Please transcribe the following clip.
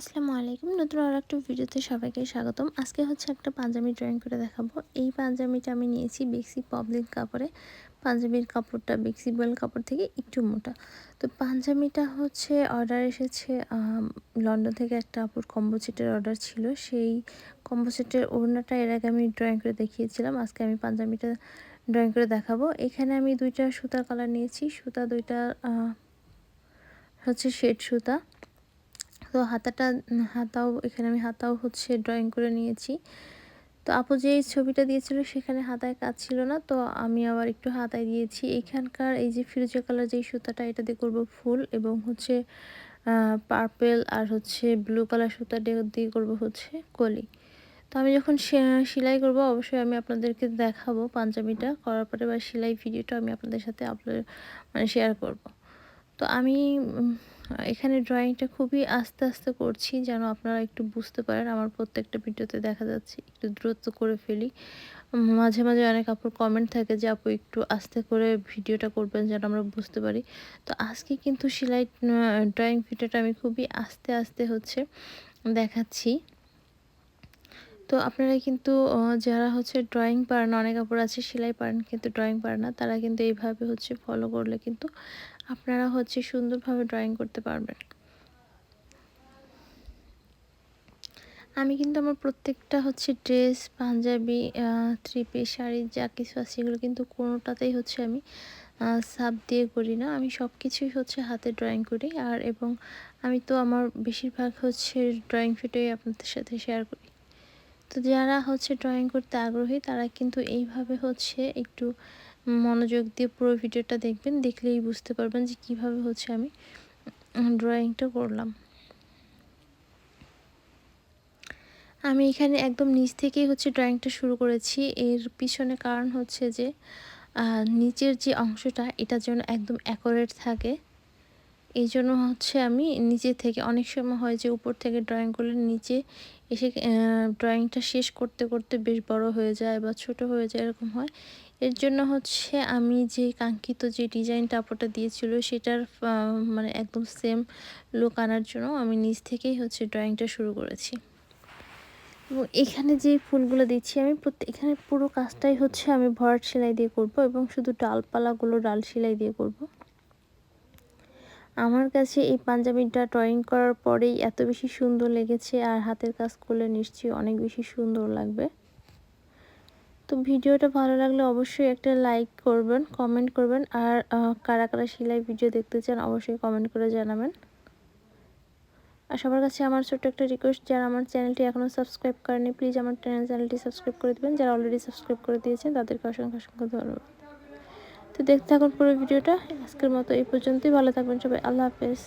আসসালামু আলাইকুম। নতুন আর একটা ভিডিওতে সবাইকে স্বাগতম। আজকে হচ্ছে একটা পাঞ্জাবি ড্রয়িং করে দেখাবো। এই পাঞ্জাবিটা আমি নিয়েছি বেক্সি পাবলিক কাপড়ে। পাঞ্জাবির কাপড়টা বেক্সিবল কাপড় থেকে একটু মোটা। তো পাঞ্জাবিটা হচ্ছে অর্ডার এসেছে লন্ডন থেকে একটা আপুর কম্বো সেটের অর্ডার ছিল। সেই কম্বো সেটের ওড়নাটা এর আগে আমি ড্রয়িং করে দেখিয়েছিলাম। আজকে আমি পাঞ্জাবিটা ড্রয়িং করে দেখাবো। এখানে আমি দুইটা সুতার কালার নিয়েছি। সুতা দুইটা হচ্ছে শেড সুতা। তো হাতাটা হাতাও, এখানে আমি হাতাও হচ্ছে ড্রয়িং করে নিয়েছি। তো আপু যে ছবিটা দিয়েছিল সেখানে হাতায় কাজ ছিল না, তো আমি আবার একটু হাতায় দিয়েছি। এখানকার এই যে ফিরোজা কালার যেই সুতাটা, এটা দিয়ে করব ফুল এবং হচ্ছে পার্পেল আর হচ্ছে ব্লু কালার সুতা দিয়ে করব হচ্ছে কলি। তো আমি যখন সেলাই করব, অবশ্যই আমি আপনাদেরকে দেখাবো পাঞ্জাবিটা করার পরে বা সেলাই ভিডিওটা আমি আপনাদের সাথে আপলোড মানে শেয়ার করব। তো আমি এখানে ড্রয়িংটা খুবই আস্তে আস্তে করছি যেন আপনারা একটু বুঝতে পারেন। আমার প্রত্যেকটা ভিডিওতে দেখা যাচ্ছে একটু দ্রুত করে ফেলি। মাঝে মাঝে অনেক আপুর কমেন্ট থাকে যে, আপু, একটু আস্তে করে ভিডিওটা করবেন যেন আমরা বুঝতে পারি। তো আজকে কিন্তু সেলাই ড্রয়িং ভিডিওটা আমি খুবই আস্তে আস্তে হচ্ছে দেখাচ্ছি। তো আপনারা কিন্তু যারা হচ্ছে ড্রয়িং পারেন, অনেক কাপড় আছে, সেলাই পারেন, কিন্তু ড্রয়িং পারে না, তারা কিন্তু এইভাবে হচ্ছে ফলো করলে কিন্তু আপনারা হচ্ছে সুন্দরভাবে ড্রয়িং করতে পারবেন। আমি কিন্তু আমার প্রত্যেকটা হচ্ছে ড্রেস পাঞ্জাবি থ্রি শাড়ি, যা কিছু আছে, এগুলো কিন্তু কোনোটাতেই হচ্ছে আমি সাপ দিয়ে করি না। আমি সব কিছুই হচ্ছে হাতে ড্রয়িং করি, আর এবং আমি তো আমার বেশিরভাগ হচ্ছে ড্রয়িং ফিটোই আপনাদের সাথে শেয়ার করি। তো যারা হচ্ছে ড্রয়িং করতে আগ্রহী, তারা কিন্তু এইভাবে হচ্ছে একটু মনোযোগ দিয়ে পুরো ভিডিওটা দেখবেন, দেখলেই বুঝতে পারবেন যে কীভাবে হচ্ছে আমি ড্রয়িংটা করলাম। আমি এখানে একদম নিচ থেকেই হচ্ছে ড্রয়িংটা শুরু করেছি। এর পিছনে কারণ হচ্ছে যে নিচের যে অংশটা, এটা যেন একদম অ্যাকোরেট থাকে। এই জন্য হচ্ছে আমি নিচে থেকে, অনেক সময় হয় যে উপর থেকে ড্রয়িং করলে নিচে এসে ড্রয়িংটা শেষ করতে করতে বেশ বড় হয়ে যায় বা ছোট হয়ে যায় এরকম হয়। এর জন্য হচ্ছে আমি যে কাঙ্ক্ষিত যে ডিজাইন টাপটা দিয়েছিল সেটার মানে একদম সেম লুক আনার জন্য আমি নিচ থেকেই হচ্ছে ড্রয়িংটা শুরু করেছি। এবং এখানে যে ফুলগুলো দিচ্ছি আমি এখানে পুরো কাজটাই হচ্ছে আমি ভরাট সেলাই দিয়ে করব এবং শুধু ডালপালাগুলো ডাল সেলাই দিয়ে করব। আমার কাছে এই পাঞ্জাবিটা ড্রয়িং করার পরেই এত বেশি সুন্দর লেগেছে আর হাতের কাজ করলে নিশ্চয়ই অনেক বেশি সুন্দর লাগবে। তো ভিডিওটা ভালো লাগলে অবশ্যই একটা লাইক করবেন কমেন্ট করবেন আর কারা কারা সেলাই ভিডিও দেখতে চান অবশ্যই কমেন্ট করে জানাবেন। আর সবার কাছে আমার ছোট্ট একটা রিকোয়েস্ট যারা আমার চ্যানেলটি এখনও সাবস্ক্রাইব করেনি প্লিজ আমার চ্যানেলটি সাবস্ক্রাইব করে দেবেন। যারা অলরেডি সাবস্ক্রাইব করে দিয়েছেন, তাদেরকে অসংখ্য অসংখ্য ধন্যবাদ। তো দেখতে থাকুন পুরো ভিডিওটা। আজকের মতো এই পর্যন্তই। ভালো থাকবেন সবাই। আল্লাহ হাফেজ।